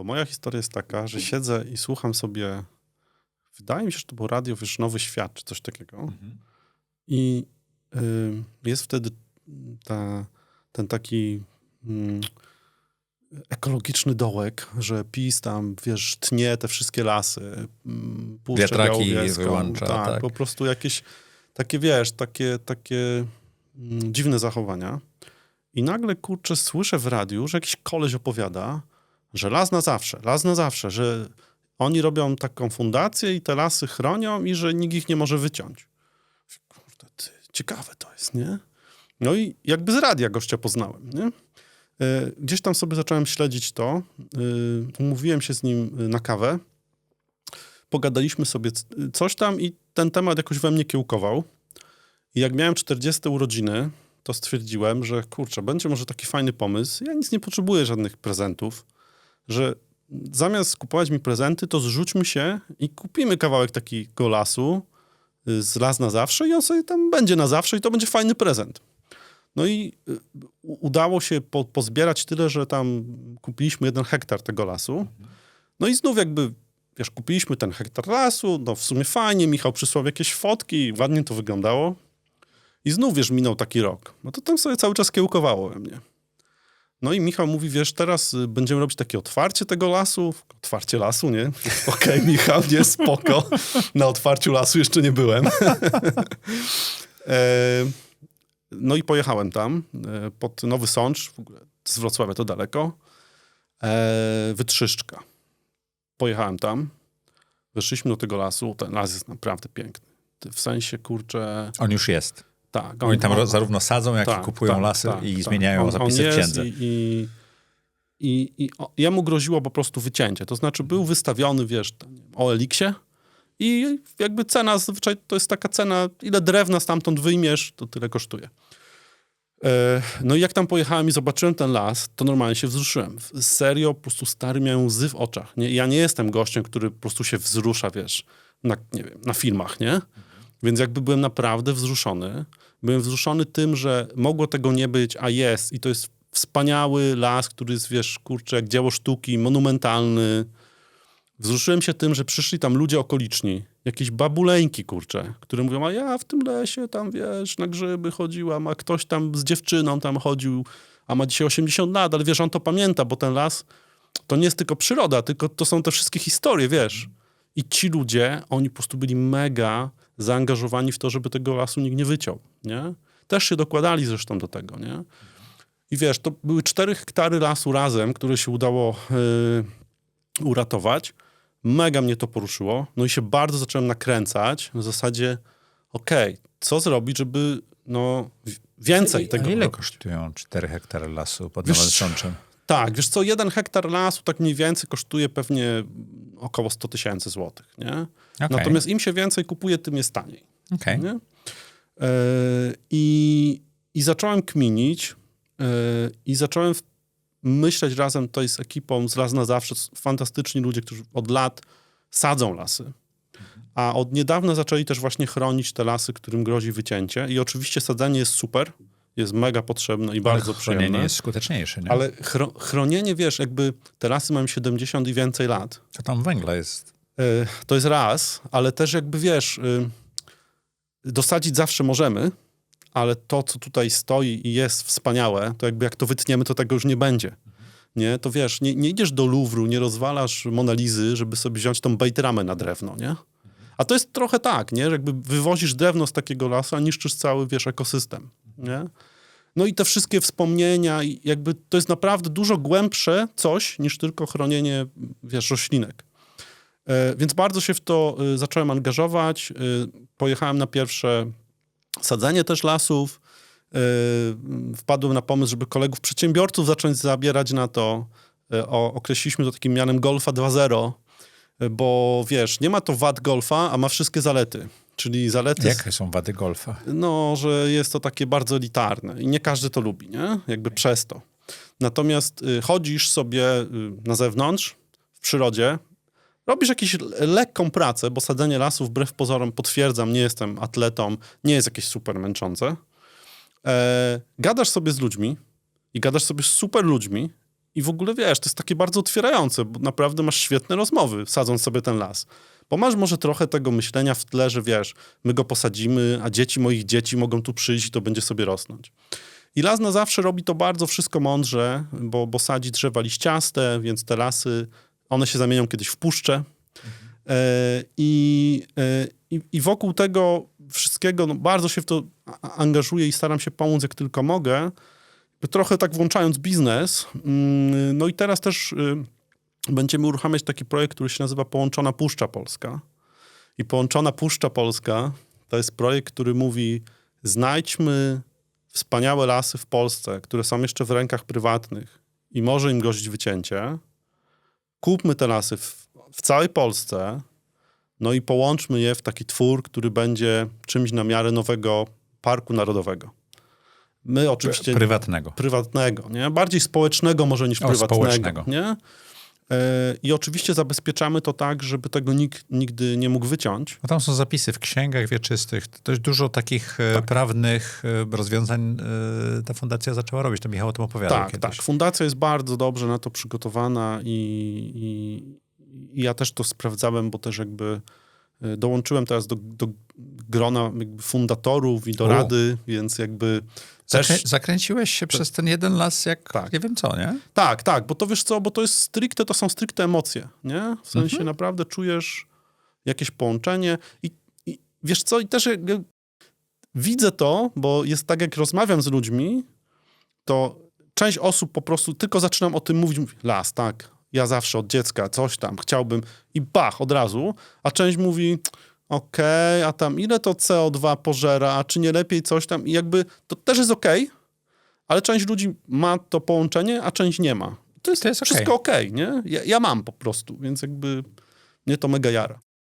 Bo moja historia jest taka, że siedzę i słucham sobie, wydaje mi się, że to było radio, wiesz, Nowy Świat, czy coś takiego. Mhm. I y, jest wtedy ta, ten taki mm, ekologiczny dołek, że PiS tam, wiesz, tnie te wszystkie lasy, mm, Puszczę Wiatraki wyłącza, tak. po prostu jakieś takie, wiesz, takie, takie mm, dziwne zachowania. I nagle, kurczę, słyszę w radiu, że jakiś koleś opowiada, że las na zawsze, las na zawsze, że oni robią taką fundację i te lasy chronią i że nikt ich nie może wyciąć. Kurde, ty, ciekawe to jest, nie? No i jakby z radia gościa poznałem, nie? E, Gdzieś tam sobie zacząłem śledzić to. E, Umówiłem się z nim e, na kawę. Pogadaliśmy sobie coś tam i ten temat jakoś we mnie kiełkował. I jak miałem 40 urodziny, to stwierdziłem, że kurczę, będzie może taki fajny pomysł. Ja nic nie potrzebuję żadnych prezentów, że zamiast kupować mi prezenty, to zrzućmy się i kupimy kawałek takiego lasu y, z las na zawsze i on sobie tam będzie na zawsze i to będzie fajny prezent. No i y, udało się po, pozbierać tyle, że tam kupiliśmy jeden hektar tego lasu. No i znów jakby, wiesz, kupiliśmy ten hektar lasu, no w sumie fajnie, Michał przysłał jakieś fotki, ładnie to wyglądało. I znów, wiesz, minął taki rok. No to tam sobie cały czas kiełkowało we mnie. No i Michał mówi, wiesz, teraz y, będziemy robić takie otwarcie tego lasu. Otwarcie lasu, nie? Okej, Michał, nie, spoko. Na otwarciu lasu jeszcze nie byłem. e, no i pojechałem tam, e, pod Nowy Sącz, w ogóle z Wrocławia to daleko. E, Wytrzyszczka. Pojechałem tam, weszliśmy do tego lasu, ten las jest naprawdę piękny. W sensie, kurczę, On już jest. Tak. Oni tam on- ro- zarówno sadzą, jak tak, i kupują tak, lasy tak, i tak. zmieniają On- on zapisy w jest księdze. I, i, i, i o, jemu groziło po prostu wycięcie. To znaczy był wystawiony, wiesz, o Eliksie i jakby cena zazwyczaj to jest taka cena, ile drewna stamtąd wyjmiesz, to tyle kosztuje. E, No i jak tam pojechałem i zobaczyłem ten las, to normalnie się wzruszyłem. Serio, po prostu stary miałem łzy w oczach. Nie? Ja nie jestem gościem, który po prostu się wzrusza, wiesz, na, nie wiem, na filmach, nie? Więc jakby byłem naprawdę wzruszony. Byłem wzruszony tym, że mogło tego nie być, a jest. I to jest wspaniały las, który jest, wiesz, kurczę, jak dzieło sztuki, monumentalny. Wzruszyłem się tym, że przyszli tam ludzie okoliczni, jakieś babuleńki, kurczę, które mówią, a ja w tym lesie tam, wiesz, na grzyby chodziłam, a ktoś tam z dziewczyną tam chodził, a ma dzisiaj 80 lat, ale wiesz, on to pamięta, bo ten las to nie jest tylko przyroda, tylko to są te wszystkie historie, wiesz. I ci ludzie, oni po prostu byli mega zaangażowani w to, żeby tego lasu nikt nie wyciął, nie? Też się dokładali zresztą do tego, nie? I wiesz, to były 4 hektary lasu razem, które się udało yy, uratować. Mega mnie to poruszyło. No i się bardzo zacząłem nakręcać. W zasadzie, okej, co zrobić, żeby no, więcej tego... A ile robić? kosztują 4 hektary lasu pod Wiesz, Nowym Sączem? Tak, wiesz co, jeden hektar lasu tak mniej więcej kosztuje pewnie około 100 tysięcy złotych, nie? Okej. Natomiast im się więcej kupuje, tym jest taniej, Okej. nie? E, I, I zacząłem kminić e, i zacząłem myśleć razem tutaj z ekipą z Las na Zawsze, fantastyczni ludzie, którzy od lat sadzą lasy. A od niedawna zaczęli też właśnie chronić te lasy, którym grozi wycięcie. I oczywiście sadzenie jest super, jest mega potrzebne i bardzo Ale chronienie przyjemne. jest skuteczniejsze, nie? Ale chro, chronienie, wiesz, jakby te lasy mają 70 i więcej lat. To tam węgla jest. Y, to jest raz, ale też jakby wiesz, y, dosadzić zawsze możemy, ale to, co tutaj stoi i jest wspaniałe, to jakby jak to wytniemy, to tego już nie będzie. Nie, to wiesz, nie, nie idziesz do Luwru, nie rozwalasz Monalizy, żeby sobie wziąć tą bejtramę na drewno, nie? A to jest trochę tak, nie? Że jakby wywozisz drewno z takiego lasu, a niszczysz cały, wiesz, ekosystem, nie? No i te wszystkie wspomnienia, jakby to jest naprawdę dużo głębsze coś niż tylko chronienie, wiesz, roślinek. E, Więc bardzo się w to y, zacząłem angażować. Y, Pojechałem na pierwsze sadzenie też lasów. Wpadłem na pomysł, żeby kolegów przedsiębiorców zacząć zabierać na to. O, określiliśmy to takim mianem Golfa 2.0, y, bo wiesz, nie ma to wad golfa, a ma wszystkie zalety. Czyli zalety, Jakie są wady golfa? no, że jest to takie bardzo elitarne i nie każdy to lubi, nie? Jakby przez to. Natomiast y, chodzisz sobie y, na zewnątrz, w przyrodzie, robisz jakąś lekką pracę, bo sadzenie lasu wbrew pozorom, potwierdzam, nie jestem atletą, nie jest jakieś super męczące. E, gadasz sobie z ludźmi i gadasz sobie z super ludźmi i w ogóle wiesz, to jest takie bardzo otwierające, bo naprawdę masz świetne rozmowy, sadząc sobie ten las. Bo masz może trochę tego myślenia w tle, że wiesz, my go posadzimy, a dzieci moich dzieci mogą tu przyjść i to będzie sobie rosnąć. I las na zawsze robi to bardzo wszystko mądrze, bo, bo sadzi drzewa liściaste, więc te lasy, one się zamienią kiedyś w puszcze. E, I, e, i, wokół tego wszystkiego no, bardzo się w to angażuję i staram się pomóc jak tylko mogę. Trochę tak włączając biznes. Mm, No i teraz też y, będziemy uruchamiać taki projekt, który się nazywa Połączona Puszcza Polska. I Połączona Puszcza Polska to jest projekt, który mówi znajdźmy wspaniałe lasy w Polsce, które są jeszcze w rękach prywatnych i może im grozić wycięcie. Kupmy te lasy w, w całej Polsce, no i połączmy je w taki twór, który będzie czymś na miarę nowego parku narodowego. My oczywiście Prywatnego. prywatnego, nie? Bardziej społecznego może niż O, prywatnego, społecznego. nie? E, I oczywiście zabezpieczamy to tak, żeby tego nikt nigdy nie mógł wyciąć. No tam są zapisy w księgach wieczystych. Dość dużo takich e, prawnych e, rozwiązań ta fundacja zaczęła robić. To Michał o tym opowiadał Tak, kiedyś. tak. Fundacja jest bardzo dobrze na to przygotowana i, i, i ja też to sprawdzałem, bo też jakby dołączyłem teraz do, do grona fundatorów i do U. rady, więc jakby. Zakrę- zakręciłeś się przez ten jeden las jak Tak. nie wiem co, nie? Tak, tak, bo to wiesz co, bo to jest stricte, to są stricte emocje, nie? W sensie Mhm. naprawdę czujesz jakieś połączenie i, i wiesz co, i też jakby widzę to, bo jest tak, jak rozmawiam z ludźmi, to część osób po prostu tylko zaczynam o tym mówić, mówi, las, tak, ja zawsze od dziecka coś tam chciałbym i bach, od razu, a część mówi, okej, a tam ile to CO2 pożera, a czy nie lepiej coś tam i jakby to też jest okej, ale część ludzi ma to połączenie, a część nie ma. To jest, To jest wszystko okej, nie? Ja, ja mam po prostu, więc jakby mnie to mega jara.